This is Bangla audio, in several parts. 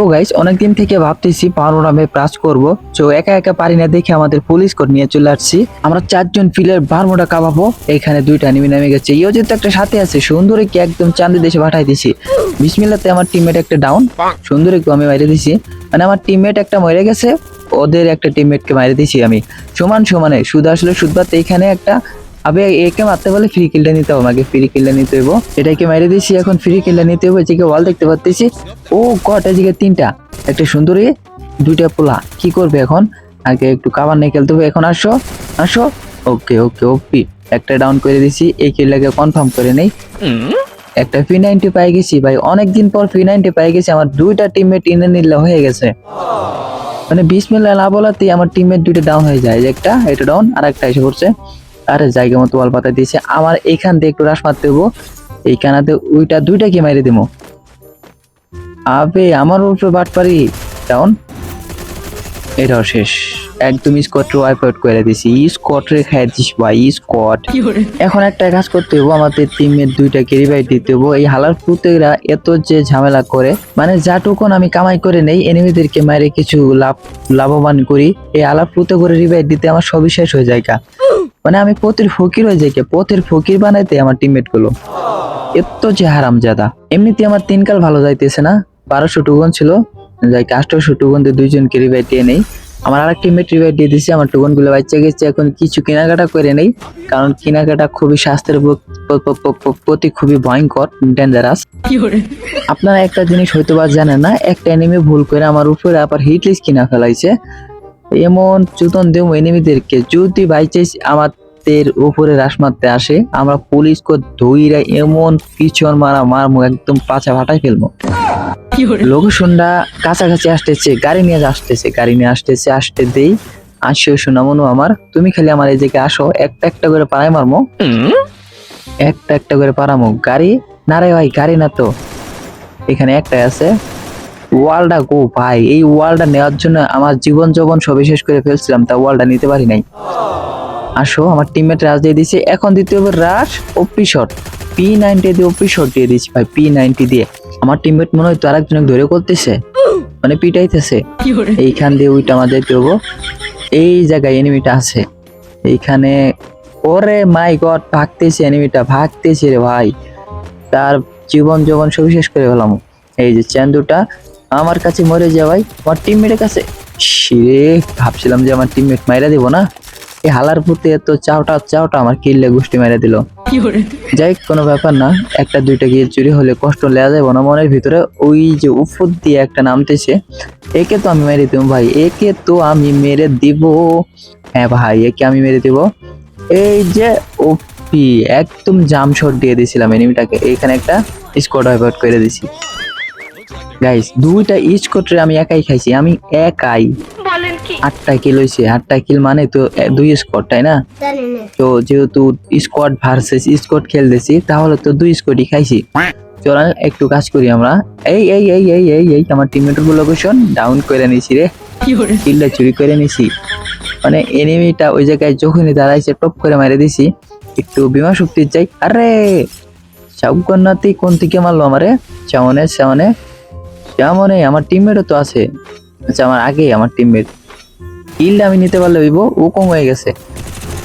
তো গাইস অনেকদিন থেকে ভাবতেছি পানোরামে প্রাস করব। তো একা একা পারি না দেখে আমাদের পুলিশ কোড নিয়ে চলে আসছি। আমরা চারজন ফিলের বারমোটা কাবাবো এখানে দুইটা নেমে নেমে গেছে। ইও যেহেতু একটা সাথে আছে, সুন্দরী কি একদম চাঁদি দেশে পাঠাই দিছি। বিসমিল্লাতে আমার টিমমেট একটা ডাউন সুন্দরী আমি মাইরে দিছি। মানে আমার টিমমেট একটা মরে গেছে। ওদের একটা টিমমেটকে মাইরে দিছি আমি। সমান সমানে শুধু আসলে শুধুমাত্র এখানে একটা আবে একে মারতে বলে ফ্রি কিলটা নিতে হবে, আমাকে ফ্রি কিলটা নিতে হইব। এটাকে মেরে দিছি এখন ফ্রি কিলটা নিতে হবে এদিকে ওয়াল দেখতে পাচ্ছি ও গট এদিকে তিনটা। একটা সুন্দরী, দুইটা পোলা। কি করবে এখন? আগে একটু কাবার নিয়ে খেলতে হবে, এখন আসো আসো। ওকে ওকে ওপি একটা ডাউন করে দিছি এই কিলটাকে কনফার্ম করে নেই। একটা ফি নাইনটি পাই গেছি, ভাই। অনেকদিন পর ফি নাইনটি পাই গেছি, আমার দুইটা টিমমেট ইনে নিলে হয়ে গেছে। মানে বিশ মিনিট না বলাতেই আমার টিমমেট দুইটা ডাউন হয়ে যায়। একটা, এটা ডাউন আর একটা এসে পড়ছে। আরে জায়গা মতো ওয়াল পাতা দিয়েছে। আমার এইখান দিয়ে একটু রাস মারতে হব। এইখানাতে ওইটা দুইটা কি মাইরে দিব আবে আমার উপরে বাট পারি ডাউন এটাও শেষ। একদম স্কট ওয়াইপ আউট করে দিছি স্কট রে খাই দিস ভাই স্কট এখন একটা কাজ করতে হব আমাদের টিমের দুইটা রিভাইভ দিতে হব। এই হালার পুতেরা এত যে ঝামেলা করে মানে যাটুকুন আমি কামাই করে নেই এনিমিদেরকে মারে কিছু লাভ লাভবান করি। এই আলার পুতে করে রিভাইভ দিতে আমার সবই শেষ হয়ে যায়। মানে আমি পথের ফকির হয়ে যাই কে পথের ফকির বানাইতে আমার টিমমেটগুলো। এত যে হারাম জাদা এমনিতে আমার তিনকাল ভালো যাইতেছে না বারোশো টুকন ছিল যাই আঠারোশো টুকন দিয়ে দুইজনকে রিভাইভ দিয়ে নেই। আমার আরেক টিমমেট রিভাইভ দিয়ে দিছে আমার টুকনগুলো বাচ্চা গেছে এখন কিছু কেনাকাটা করে নেই কারণ কেনাকাটা খুবই স্বাস্থ্যের প্রতি খুবই ভয়ঙ্কর ডেঞ্জারাস আপনারা একটা জিনিস হয়তো বা জানেন না একটা এনিমি ভুল করে আমার উপরে আবার হিট লিস্ট কিনা ফেলাইছে। এমন চুতন দেব এনিমিদেরকে যদি বাই চাইস আমাদের উপরে রাস মারতে আসে আমরা পুলিশ কো ধইরা এমন পিছন মারা মারমু একদম পাছা ফাটাই ফেলব লোকেশনটা কাছাকাছি আসতেছে গাড়ি নিয়ে আসতেছে গাড়ি নিয়ে আসতেছে আসতে দেই। আসিও শোনামনু আমার তুমি খালি আমার এই জায়গায় আসো একটা একটা করে পাড়াই মারমো। একটা একটা করে পারামো গাড়ি না রে ভাই গাড়ি না তো। এখানে একটাই আছে। ওয়ালটা গো ভাই এই ওয়ালটা নেওয়ার জন্য আমার জীবন যৌবন সবই শেষ করে ফেলছিলাম তা ওয়ালটা নিতে পারি নাই। আসো আমার টিমমেট রাশ দিয়ে দিছে। এখন দিতে হবে rush OP shot P ninety দিয়ে ওপি শট দিয়ে দিচ্ছি ভাই পি নাইনটি দিয়ে। আমার টিমমেট মনে হয় তো আরেকজনকে ধরে করতেছে। মানে পিটাইতেছে। এইখান দিয়ে ওইটা আমাদের দিতে হব এই জায়গায় এনিমিটা আছে। এইখানে ওরে মাই গড ভাগতেছে এনিমিটা ভাগতেছে রে ভাই। তার জীবন যৌবন সব শেষ করে ফেলাম। এই যে চান্দুটা আমার কাছে মরে যাওয়াই আমার টিমমেটের কাছে। শিরে ভাবছিলাম যে আমার টিমমেট মাইরা দিব না। এই হালার পুঁতে এত চাওটা চাওটা আমার কিল্লে গোষ্ঠী মাইরা দিল। যাই কোনো ব্যাপার না একটা দুইটা গিয়ে চুরি হলে কষ্ট লেয়া যাবে না মনের ভিতরে। ওই যে উফুর দিয়ে একটা নামতেছে একে তো আমি মেরে দিব ভাই একে তো আমি মেরে দিব। হ্যাঁ ভাই একে আমি মেরে দিব। এই যে ওপি একদম জাম শট দিয়ে দিয়েছিলাম এনিমিটাকে এখানে একটা স্কোয়াড ওয়াইপ করে দিছি গাইস দুইটা স্কোয়াডে আমি একাই খাইছি আমি একাই। বলেন কি? আটটা কিল হয়েছে আটটা কিল মানে তো দুই স্কোয়াড তাই না? তো যেহেতু স্কোয়াড ভার্সেস স্কোয়াড খেলতেছি তাহলে তো দুই স্কোয়াডই খাইছি। চলেন একটু কাজ করি আমরা। এই এই এই এই এই এই আমার টিমমেটের লোকেশন ডাউন করে নিছি রে। কিলটা চুরি করে নিছি। মানে এনিমিটা ওই জায়গায় যখনই দাঁড়াইছে টপ করে মেরে দিছি। একটু বিমা শক্তির যাই আরে! সাউকন্নাতি কোন থেকে মারলো আমারে? চামনে চামনে চামনে আমার টিমমেটও তো আছে। আচ্ছা আমার আগে আমার টিমমেট কিলটা আমি নিতে পারলে হইব ও কম হয়ে গেছে।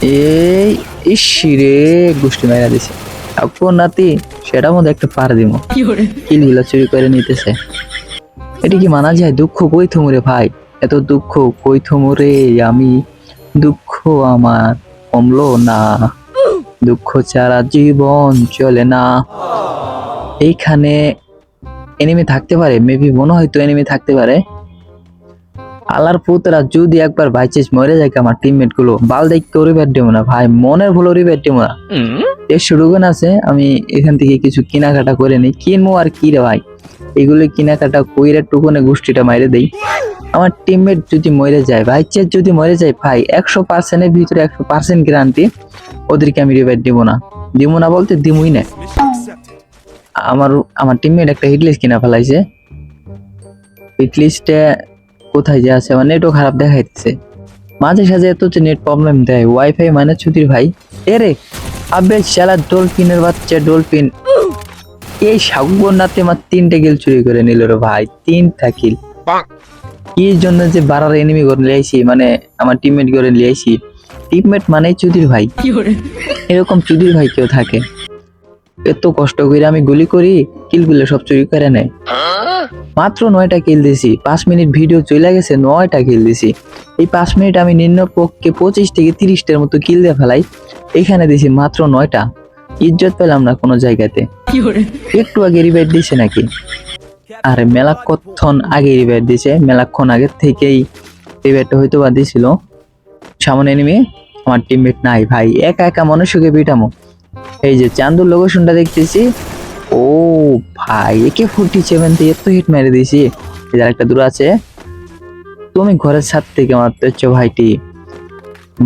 এই ইসিরে গোষ্ঠী মেরা দিছে। আপন নাতি সেটার মধ্যে একটা পার দিব। কিলগুলা চুরি করে নিতেছে। এটা কি মানা যায়? দুঃখ কই থমুরে ভাই? এত দুঃখ কই থমুরে আমি? দুঃখ আমার কমলো না। দুঃখ ছাড়া জীবন চলে না। এইখানে এনিমি থাকতে পারে মেবি মনে হয় তো এনিমি থাকতে পারে। আলার পুতরা যদি একবার বাইচেস মরে যায় আমার টিমমেটগুলো বাল দেখতে রিবেট দেবো না ভাই মনের ভুল রিবেট দেবো না। একশো ডুগুন আছে আমি এখান থেকে কিছু কেনাকাটা করে নিই। কিনবো আর কি রে ভাই? এগুলো কেনাকাটা কইরে টুকুনে গোষ্ঠীটা মাইরে দেই। আমার টিমমেট যদি মরে যায় ভাই চেয়ে যদি মরে যায় ভাই একশো পার্সেন্টের ভিতরে একশো পার্সেন্ট গ্যারান্টি ওদেরকে আমি রিভাইট দিব না। দিব না বলতে দিমই না। আমার আমার টিমমেট একটা হিটলিস্ট কিনা ফেলাইছে। হিটলিস্টে কোথায় যে আছে আমার নেটও খারাপ দেখাইতেছে। মাঝে সাঝে এত যে নেট প্রবলেম দেয় ওয়াইফাই মানে ছুটির ভাই। এ রে আবে শালা ডলফিনের বাচ্চা ডলফিন এই সাগুবন্যাতে আমার তিনটে কিল চুরি করে নিল রে ভাই তিনটা কিল কি জন্য যে বাড়ার এনিমি করে লিয়েছি মানে আমার টিমমেট করে লিয়েছি টিমমেট মানে চুদির ভাই। এরকম চুদির ভাই কেউ থাকে। এত কষ্ট করে আমি গুলি করি কিলগুলো সব চুরি করে নেয়। মাত্র নয়টা কিল দিছি পাঁচ মিনিট ভিডিও চলে গেছে নয়টা কিল দিছি। এই পাঁচ মিনিট আমি নিম্ন পক্ষে পঁচিশ থেকে তিরিশটার মতো কিল দিয়ে ফেলাই এখানে দিছি মাত্র নয়টা। ইজ্জত পেলাম না কোনো জায়গাতে। একটু আগে রিভাইট দিছে নাকি? আর মেলাক্ষণ আগে রিভাইট দিছে মেলাক্ষণ আগের থেকেই রিভাইটটা হয়তো বা দিছিল। সামনে নেমে আমার টিমমেট নাই ভাই। একা একা মনুষ্যকে পিটামো। এই যে চান্দুর লোকেশনটা দেখতেছি। ও ভাই, একে ফুটি সেভেন থেকে, এত হিট মেরে দিয়েছি। এই একটা দূর আছে। তুমি ঘরের ছাদ থেকে মারতে হচ্ছে ভাইটি।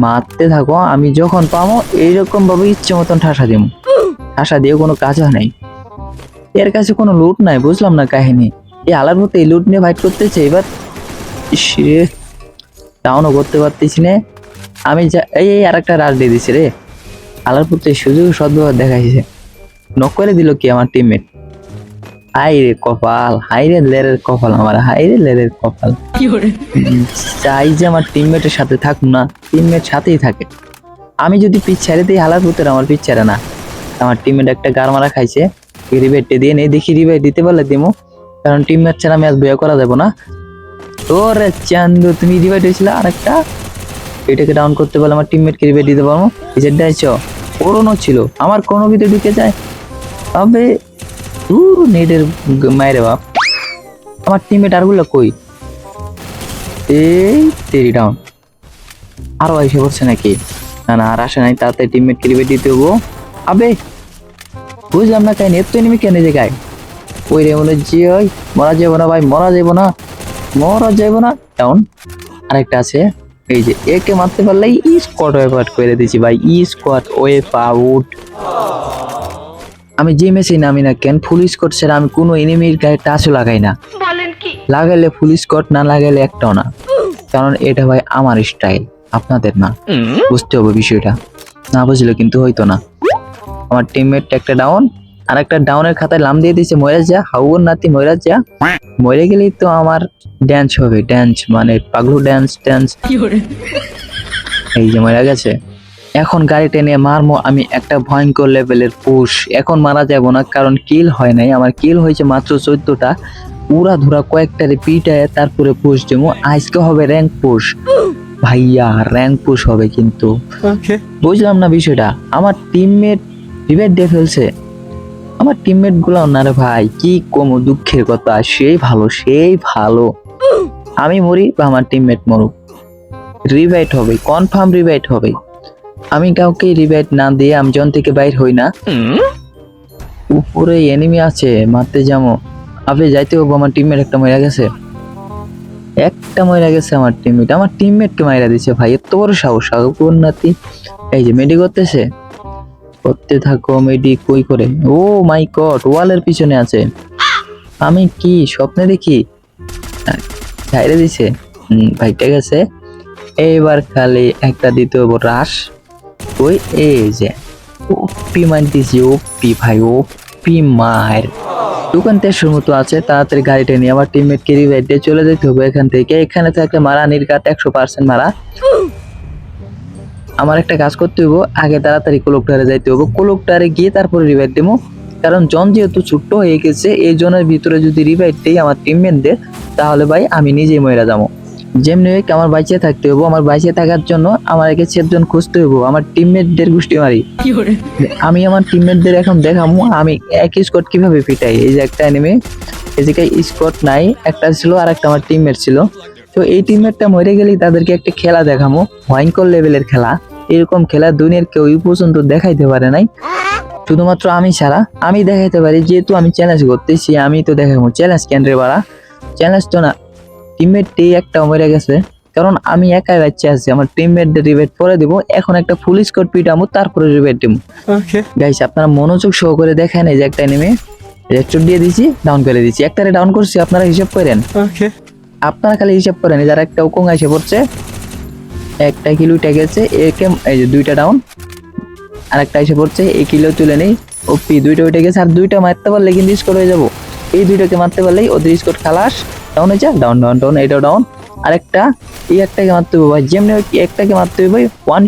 মারতে থাকো, আমি যখন পাবো এইরকম ভাবে ইচ্ছে মতন ঠাসা দিব ঠাসা দিয়ে কোনো কাজ হয় নাই। এর কাছে কোনো লুট নাই, বুঝলাম না কাহিনী। এই আলার মতো এই লুট নিয়ে ফাইট করতেছে, এবার সে ডাউনও করতে পারতেছি না। আমি যা, এই আর একটা রাজ দিয়ে দিছি রে। আলার পুত্রের সুযোগ সদ্ব্যবহার দেখাইছে। নক করে দিল কি আমার টিমমেট হাই রে কপাল হাই রে লেরের কপাল আমার হাই রে লেরের কপাল। চাই যে আমার টিমমেটের সাথে থাকুক না টিমমেট সাথেই থাকে। আমি যদি পিচ ছেড়ে দিই হালার পুত্র আমার পিচ ছেড়ে না। আমার টিমমেট একটা গার মারা খাইছে রিবেটে দিয়ে নেই দেখি রিবেট দিতে পারলে দিমো। কারণ টিমমেট ছাড়া ম্যাচ বয়া করা যাবে না। ওরে চান্দু তুমি রিবেট হয়েছিল আরেকটা? এটাকে ডাউন করতে পারলে আমার টিমমেটকে রিবেট দিতে পারব? এই যে ডাইছ ছিল। আমার কোনো ভিতরে ঢুকে যায়? তবে দূর নেটের মায়েরে বাপ। আমার টিমমেট আরগুলো কই? এই, তেরি ডাউন আরও এসে পড়ছে নাকি? না না, আর আসে নাই তাতে টিমমেট ক্রিকেট দিতে হব আবে, বুঝলাম না কেন এত এনিমি কেন যে গায় ওই রে মনে হচ্ছে ওই মরা যাব না ভাই, মরা যাব না, মরা যাব না। ডাউন আরেকটা আছে। এই যে একে মারতে পারলে ই স্কোয়াড ওয়েপ আউট করে দিয়েছি ভাই। ই স্কোয়াড ওয়েপ আউট। আমি যে মেসে নামি না কেন ফুল স্কোয়াড ছাড়া আমি কোনো এনিমির গায়ে টাচও লাগাই না। লাগাইলে ফুল স্কট না লাগাইলে একটাও না। কারণ এটা ভাই আমার স্টাইল আপনাদের না। বুঝতে হবে বিষয়টা। না বুঝলে কিন্তু হইতো না। আমার টিমমেট একটা ডাউন আর একটা ডাউনের খাতায় লাম দিয়ে দিয়েছে ময়রা যা হাউর নাতি ময়রা যা মরে গেলেই তো আমার ড্যান্স হবে ড্যান্স মানে পাগলু ড্যান্স ড্যান্স এই যে মরে গেছে। এখন গাড়ি টেনে মারমো আমি একটা ভয়ঙ্কর লেভেলের পুষ। এখন মারা যাব না কারণ কিল হয় নাই। আমার কিল হয়েছে মাত্র চোদ্দটা। উড়া ধুরা কয়েকটারে পিটায় তারপরে পুষ দেবো। আজকে হবে র্যাঙ্ক পুশ ভাইয়া র্যাঙ্ক পুশ হবে কিন্তু। বুঝলাম না বিষয়টা। আমার টিমমেট রিভেট দিয়ে ফেলছে। আমার টিমমেটগুলো না রে ভাই, কি কম দুঃখের কথা, সেই ভালো সেই ভালো। আমি মরি বা আমার টিমমেট মরুক। রিভাইট হবে কনফার্ম রিভাইট হবে। আমি কাউকে রিভাইট না দিয়ে আমি জন থেকে বাইর হই না উপরে এনিমি আছে, মারতে যাব। আপনি যাইতে হব আমার টিমমেট একটা মরে গেছে। একটা মরে গেছে আমার টিমমেট আমার টিমমেটকে মাইরা দিছে ভাই, এত বড় সাহস সাহস নাতি। এই যে মেডি করতেছে। করতে থাকো মেডি কই করে? ও মাই গড, ওয়ালের পিছনে আছে। আমি কি স্বপ্নে দেখি? ছাইরে দিছে। ভাইটা গেছে। এইবার খালি একটা দিতে হব রাস ওই, এই যে, ওপি মানতেছি ওপি ভাই, ওপি মার। দোকান তেসর মতো আছে, তাড়াতাড়ি গাড়িটা নিয়ে আমার টিমমেট কে রিভাইড দিয়ে চলে যেতে হবে এখান থেকে। এখানে থাকলে মারা নির্গাত একশো পার্সেন্ট মারা। আমার একটা কাজ করতে হইব আগে তাড়াতাড়ি কোলকটারে যাইতে হব কোলকটারে গিয়ে তারপরে রিভাইড দেবো। কারণ জন যেহেতু ছোট্ট হয়ে গেছে এই জনের ভিতরে যদি রিভাইড দেই আমার টিমমেটদের তাহলে ভাই আমি নিজেই মরে যাব। যেমনি হোক আমার বাইচে থাকতে হব আমার বাইচে থাকার জন্য আমার একে জন খুঁজতে হইব আমার টিমমেটদের গোষ্ঠী মারি। আমি আমার টিমমেটদের এখন দেখামু আমি এক স্কট কীভাবে পিটাই? এই যে একটা এনিমে এই যে স্কট নাই একটা ছিল আর একটা আমার টিমমেট ছিল। তো এই টিমমেটটা মরে গেলেই তাদেরকে একটা খেলা দেখামু ভয়ঙ্কর লেভেলের খেলা। এরকম খেলা দুনিয়ার কেউ পর্যন্ত দেখাইতে পারে নাই। শুধুমাত্র আমি ছাড়া। আমি দেখাইতে পারি যেহেতু আমি চ্যালেঞ্জ করতেছি আমি তো দেখাবো। চ্যালেঞ্জ কেন রে বাড়া? চ্যালেঞ্জ তো না টিমমেটটি একটা মরে গেছে। কারণ আমি একাই বাচ্চা আছি আমার টিমমেটদের রিভেট পরে দিব এখন একটা ফুল স্কোর পিটামু তারপরে রিভেট দিব। গাইস আপনারা মনোযোগ সহকারে দেখেন এই যে একটা নেমে রেস্টোর দিয়ে দিছি ডাউন করে দিছি। একটারে ডাউন করছি আপনারা হিসাব করেন। আপনারা খালি হিসাব করেন যারা একটা উকং এসে পড়ছে একটা কিলো গেছে, একে এই যে দুইটা ডাউন আর একটা এসে পড়ছে, এই কিলো তুলে নেই। ওপি, দুইটা উঠে গেছে, আর দুইটা মারতে পারলে কিন্তু স্কোর হয়ে যাব। এই দুইটাকে মারতে পারলেই ওদের স্কোর খালাস। ডাউন হয়ে ডাউন ডাউন ডাউন এটাও ডাউন আরেকটা, এই একটাকে মারতে হবে ভাই, যেমনি একটাকে মারতে হবে ভাই ওয়ান